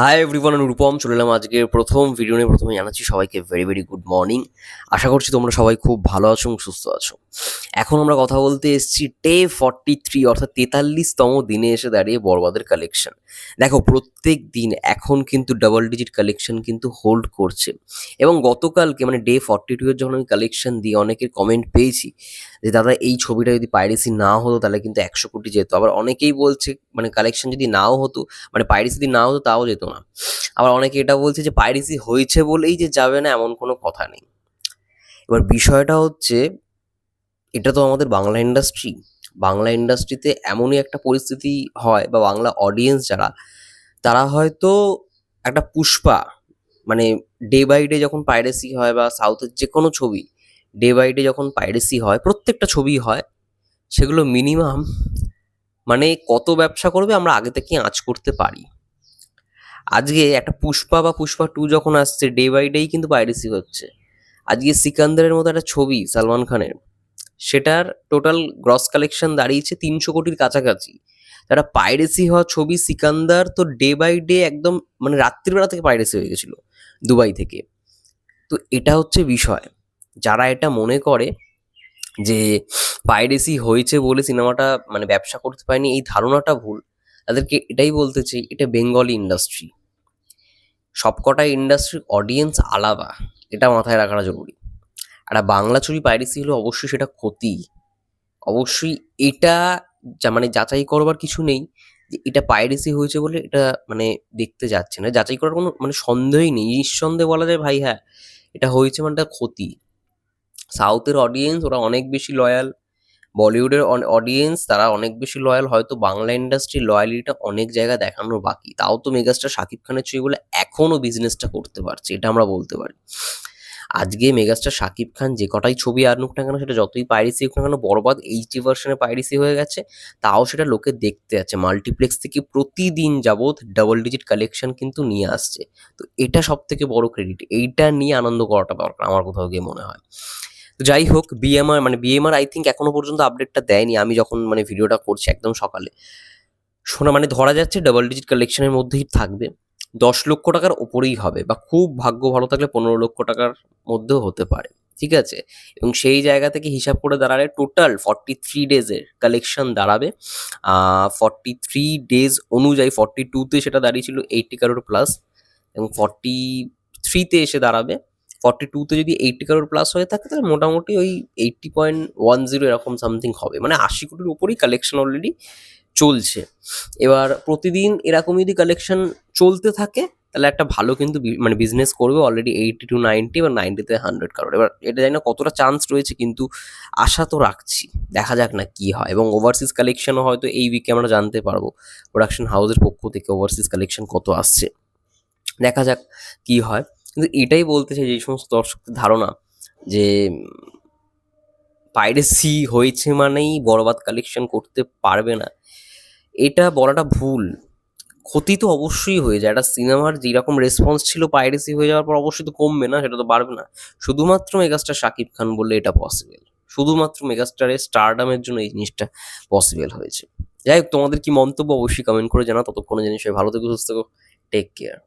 Hi everyone Rupam, চলে এলাম আজকে প্রথম ভিডিও নিয়ে। প্রথমে জানাচ্ছি সবাইকে ভেরি ভেরি গুড মর্নিং আশা করছি তোমরা সবাই খুব ভালো আছো এবং সুস্থ আছো। এখন আমরা কথা বলতে এসেছি ডে ফর্টি থ্রি অর্থাৎ তেতাল্লিশতম দিনে এসে দাঁড়িয়ে বরবাদের কালেকশন দেখো, প্রত্যেক দিন এখন কিন্তু ডাবল ডিজিট কালেকশন কিন্তু হোল্ড করছে। এবং গতকালকে মানে ডে ফর্টি টু এর যখন আমি কালেকশন দিয়ে অনেকের কমেন্ট পেয়েছি, যে দাদা, এই ছবিটা যদি পাইরেসি না হতো, তাহলে কিন্তু একশো কোটি যেত। আবার অনেকেই বলছে মানে কালেকশন যদি নাও হতো মানে পাইরেসি যদি না হতো, তাও যেত না। আবার অনেকে এটা বলছে যে পাইরেসি হয়েছে বলেই যে যাবে না, এমন কোনো কথা নেই। এবার বিষয়টা হচ্ছে এটা তো আমাদের বাংলা ইন্ডাস্ট্রি বাংলা ইন্ডাস্ট্রিতে এমনই একটা পরিস্থিতি হয় বা বাংলা অডিয়েন্স যারা, তারা হয়তো একটা পুষ্পা মানে ডে বাই ডে যখন পাইরেসি হয় বা সাউথের যে কোনো ছবি ডে বাই ডে যখন পাইরেসি হয়, প্রত্যেকটা ছবি হয়, সেগুলো মিনিমাম মানে কত ব্যবসা করবে আমরা আগে থেকে আঁচ করতে পারি। আজকে একটা পুষ্পা বা পুষ্পা টু যখন আসছে ডে বাই ডেই কিন্তু পাইরেসি হচ্ছে। আজকে সিকান্দারের মতো একটা ছবি সালমান খানের সেটার টোটাল গ্রস কালেকশন দাঁড়িয়েছে তিনশো কোটির কাছাকাছি। যারা পাইরেসি হওয়া ছবি, সিকান্দার তো ডে বাই ডে একদম মানে রাত্রিবেলা থেকে পাইরেসি হয়ে গেছিল দুবাই থেকে। তো এটা হচ্ছে বিষয়। যারা এটা মনে করে যে পাইরেসি হয়েছে বলে সিনেমাটা মানে ব্যবসা করতে পারেনি, এই ধারণাটা ভুল। তাদেরকে এটাই বলতে চাই, এটা বেঙ্গলি ইন্ডাস্ট্রি সবকটা ইন্ডাস্ট্রির অডিয়েন্স আলাদা। এটা মাথায় রাখাটা জরুরি। একটা বাংলা ছবি পাইরেসি হলে অবশ্যই সেটা ক্ষতি। অবশ্যই এটা যা মানে যাচাই করবার কিছু নেই যে এটা পাইরেসি হয়েছে বলে এটা মানে দেখতে যাচ্ছে না। যাচাই করার কোনো মানে সন্দেহই নেই। নিঃসন্দেহে বলা যায়, ভাই হ্যাঁ এটা হয়েছে মানে এটা ক্ষতি। সাউথের অডিয়েন্স ওরা অনেক বেশি লয়াল বলিউডের অডিয়েন্স তারা অনেক বেশি লয়াল হয়তো বাংলা ইন্ডাস্ট্রির লয়ালিটা অনেক জায়গায় দেখানোর বাকি। তাও তো মেগাস্টার শাকিব খানের ছবি বলে এখনও বিজনেসটা করতে পারছে, এটা আমরা বলতে পারি। আজকে মেগাস্টার শাকিব খান যে কটাই ছবি আনুক না কেন, সেটা যতই পাইরেসি হোক না কেন, বরবাদ এইচডি ভার্সনে পাইরেসি হয়ে গেছে। তাও সেটা লোকে দেখতে যাচ্ছে মাল্টিপ্লেক্স থেকে প্রতিদিন যাবৎ ডাবল ডিজিট কালেকশন কিন্তু নিয়ে আসছে। তো এটা সব থেকে বড় ক্রেডিট এইটা নিয়ে আনন্দ করাটা দরকার আমার কোথাও গিয়ে মনে হয়। তো যাই হোক বিএমআর মানে বিএমআর আই থিঙ্ক এখনও পর্যন্ত আপডেটটা দেয়নি। আমি যখন মানে ভিডিওটা করছি একদম সকালে। শোনা মানে ধরা যাচ্ছে ডাবল ডিজিট কালেকশনের মধ্যেই থাকবে। দশ লক্ষ টাকার ওপরেই হবে বা খুব ভাগ্য ভালো থাকলে পনেরো লক্ষ টাকার মধ্যেও হতে পারে, ঠিক আছে? এবং সেই জায়গা থেকে হিসাব করে দাঁড়ালে টোটাল ফর্টি থ্রি ডেজের কালেকশন দাঁড়াবে। ফর্টি থ্রি ডেজ অনুযায়ী ফর্টি টুতে সেটা দাঁড়িয়েছিল এইটটি কারোর প্লাস এবং ফর্টি থ্রিতে এসে দাঁড়াবে। ফর্টি টুতে যদি এইটটি কারোর প্লাস হয়ে থাকে, তাহলে মোটামুটি ওই এইটটি পয়েন্ট ওয়ান জিরো এরকম সামথিং হবে। মানে আশি কোটির উপরেই কালেকশন অলরেডি চলছে। এবার প্রতিদিন এরকম যদি কালেকশন চলতে থাকে, তাহলে একটা ভালো কিন্তু মানে বিজনেস করবে অলরেডি এইটি টু নাইনটি বা নাইনটিতে হান্ড্রেড কারোর এবার এটা জানি না কতটা চান্স রয়েছে, কিন্তু আশা তো রাখছি। দেখা যাক না কি হয়। এবং ওভারসিজ কালেকশনও হয়তো এই উইকে আমরা জানতে পারব প্রোডাকশন হাউসের পক্ষ থেকে ওভারসিজ কালেকশন কত আসছে। দেখা যাক কি হয়। কিন্তু এটাই বলতে চাই যে সমস্ত দর্শকদের ধারণা যে পাইরেসি হয়েছে মানেই বরবাদ কালেকশন করতে পারবে না। এটা বলাটা ভুল। ক্ষতি তো অবশ্যই হয়ে যায়। একটা সিনেমার যেরকম রেসপন্স ছিল পাইরেসি হয়ে যাওয়ার পর অবশ্যই তো কমবে না, সেটা তো বাড়বে না। শুধুমাত্র মেগাস্টার শাকিব খান বললে এটা পসিবল শুধুমাত্র মেগাস্টারের স্টারডামের জন্য এই জিনিসটা পসিবল হয়েছে। যাই হোক, তোমাদের কি মন্তব্য অবশ্যই কমেন্ট করে জানা ততক্ষণে সবাই ভালো থেকো, সুস্থ টেক কেয়ার